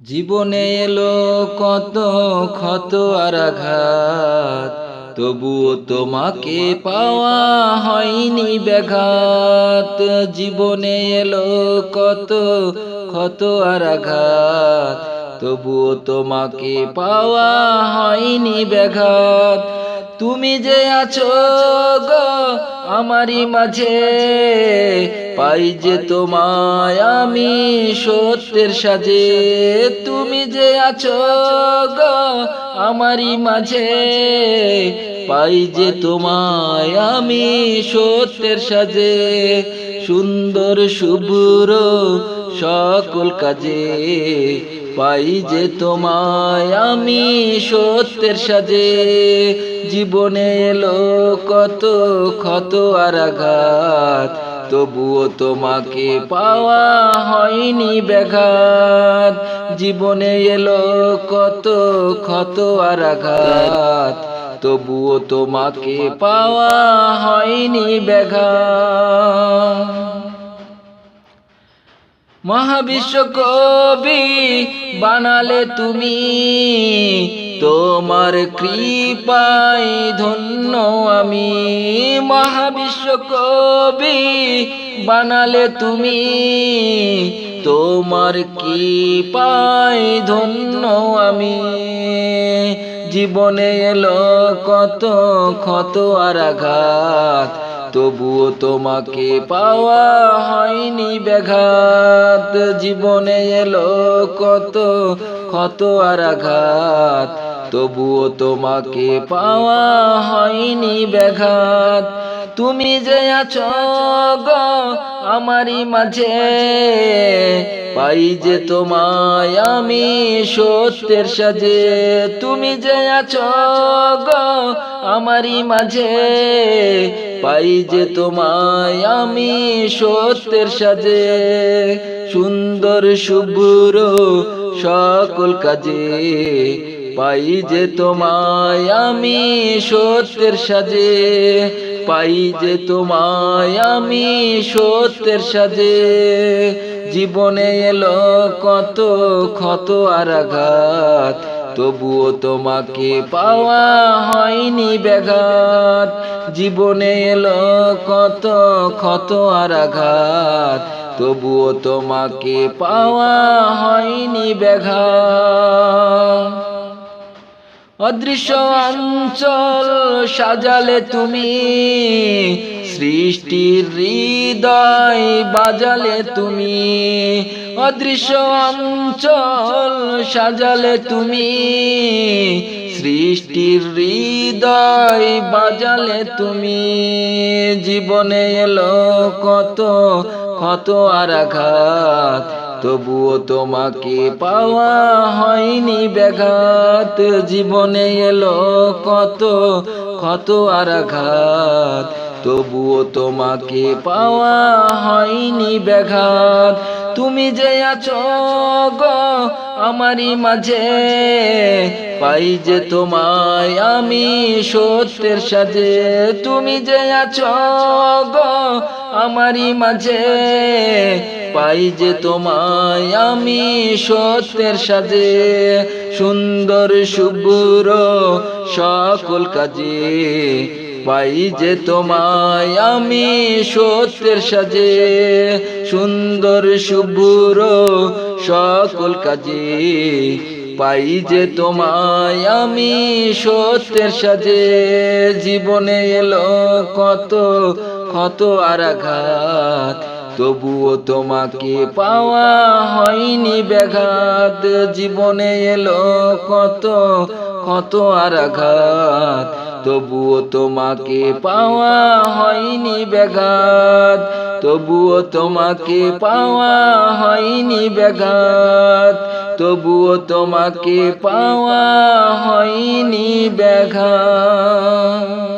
জীবনে এলো কত ক্ষত আর আঘাত, তবুও তোমাকে পাওয়া হয়নি ব্যাঘাত। জীবনে এলো কত ক্ষত আর আঘাত, তবুও তোমাকে পাওয়া হয়নি ব্যাঘাত। তুমি যে আছো গো আমারই মাঝে, পাই যে তোমায় আমি সত্যের সাজে। তুমি যে আছো গো আমারই মাঝে, পাই যে তোমায় আমি সত্যের সাজে। সুন্দর, শুভ্র সকল কাজে পাই যে তোমায় আমি সত্যের সাজে। জীবনে এলো কত ক্ষত আর আঘাত, তবুও তোমাকে পাওয়া হয়নি ব্যাঘাত। জীবনে এলো কত ক্ষত আর আঘাত, তবুও তোমাকে পাওয়া হয়নি ব্যাঘাত। মহাবিশ্ব কবি বানালে তুমি তোমার কৃপায় ধন্য আমি। মহাবিশ্ব কবি বানালে তুমি তোমার কৃপায় ধন্য আমি। জীবনে এলো কত ক্ষত আর আঘাত তবুও তোমাকে পাওয়া হয়নি ব্যাঘাত। জীবনে এলো কত ক্ষত আর আঘাত। তবুও তোমাকে পাওয়া হয়নি ব্যাঘাত। তুমি যে আছো গো আমারই মাঝে, পাই যে তোমায় আমি সত্যের সাজে। তুমি যে আছো গো আমারই মাঝে, পাই যে তোমায় আমি সত্যের সাজে। সুন্দর শুভ্র সকল কাজে, পাই যে তোমায় আমি সত্যের সাজে। পাই যে তোমায় আমি সত্যের সাজে। জীবনে এলো কত ক্ষত আর আঘাত, তবুও তোমাকে পাওয়া হয়নি ব্যাঘাত। জীবনে এলো কত ক্ষত আর আঘাত, তবুও তোমাকে পাওয়া হয়নি ব্যাঘাত। অদৃশ্য অঞ্চল সাজালে তুমি সৃষ্টির হৃদয় বাজালে তুমি। অদৃশ্য অঞ্চল সাজালে তুমি সৃষ্টির হৃদয় বাজালে তুমি। জীবনে এলো কত কত আর আঘাত তবুও তোমাকে পাওয়া হয়নি ব্যাঘাত। জীবনে এলো কত কত আর আঘাত তবুও তোমাকে পাওয়া হয়নি ব্যাঘাত। তুমি যে আছো গো আমারই মাঝে, পাই যে তোমায় আমি সত্যের সাজে। তুমি যে আছো গো আমারই মাঝে, পাই যে তোমায় আমি সত্যের সাজে। সুন্দর শুভ্র সকল কাজে পাই যে তোমায় আমি সত্যের সাজে, সুন্দর শুভ্র সকল কাজে পাই যে তোমায় আমি সত্যের সাজে। জীবনে এলো কত কত আঘাত তবুও তোমাকে পাওয়া হয়নি ব্যাঘাত। জীবনে এলো কত কত আর আঘাত তবুও তোমাকে পাওয়া হয়নি ব্যাঘাত। তবুও তোমাকে পাওয়া হয়নি ব্যাঘাত। তবুও তোমাকে পাওয়া হয়নি ব্যাঘাত।